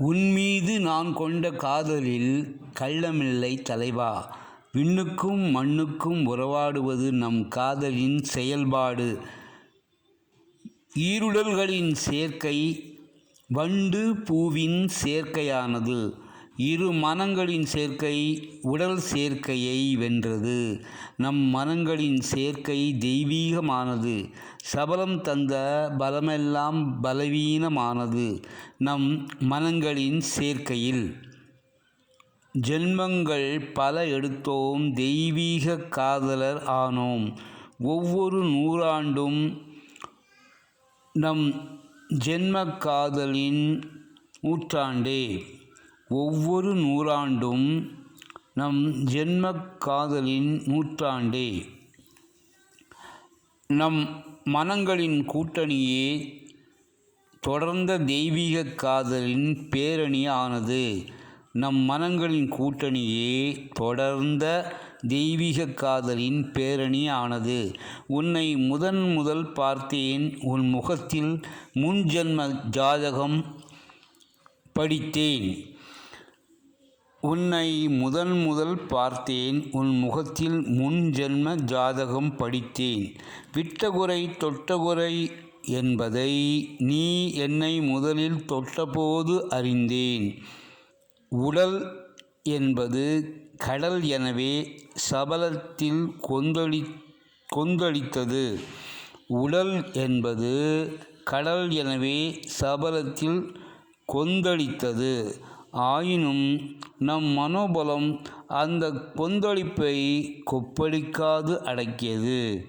உன்மீது நான் கொண்ட காதலில் கள்ளமில்லை தலைவா. விண்ணுக்கும் மண்ணுக்கும் உறவாடுவது நம் காதலின் செயல்பாடு. ஈருடல்களின் சேர்க்கை வண்டு பூவின் சேர்க்கையானது. இரு மனங்களின் சேர்க்கை உடல் சேர்க்கையை வென்றது. நம் மனங்களின் சேர்க்கை தெய்வீகமானது. சபலம் தந்த பலமெல்லாம் பலவீனமானது. நம் மனங்களின் சேர்க்கையில் ஜென்மங்கள் பல எடுத்தோம் தெய்வீக காதலர் ஆனோம். ஒவ்வொரு நூறாண்டும் நம் ஜென்ம காதலின் நூற்றாண்டே ஒவ்வொரு நூறாண்டும் நம் ஜென்ம காதலின் நூற்றாண்டே. நம் மனங்களின் கூட்டணியே தொடர்ந்த தெய்வீக காதலின் பேரணி ஆனது நம் மனங்களின் கூட்டணியே தொடர்ந்த தெய்வீக காதலின் பேரணி ஆனது உன்னை முதன் முதல் பார்த்தேன் உன் முகத்தில் முன் ஜென்ம ஜாதகம் படித்தேன். உன்னை முதன் முதல் பார்த்தேன் உன் முகத்தில் முன் ஜென்ம ஜாதகம் படித்தேன். விட்டகுறை தொட்டகுறை என்பதை நீ என்னை முதலில் தொட்டபோது அறிந்தேன். உடல் என்பது கடல் எனவே சபலத்தில் கொந்தளி கொந்தளித்தது. உடல் என்பது கடல் எனவே சபலத்தில் கொந்தளித்தது. ஆயினும் நம் மனோபலம் அந்த கொந்தளிப்பை கொப்பளிக்காது அடக்கியது.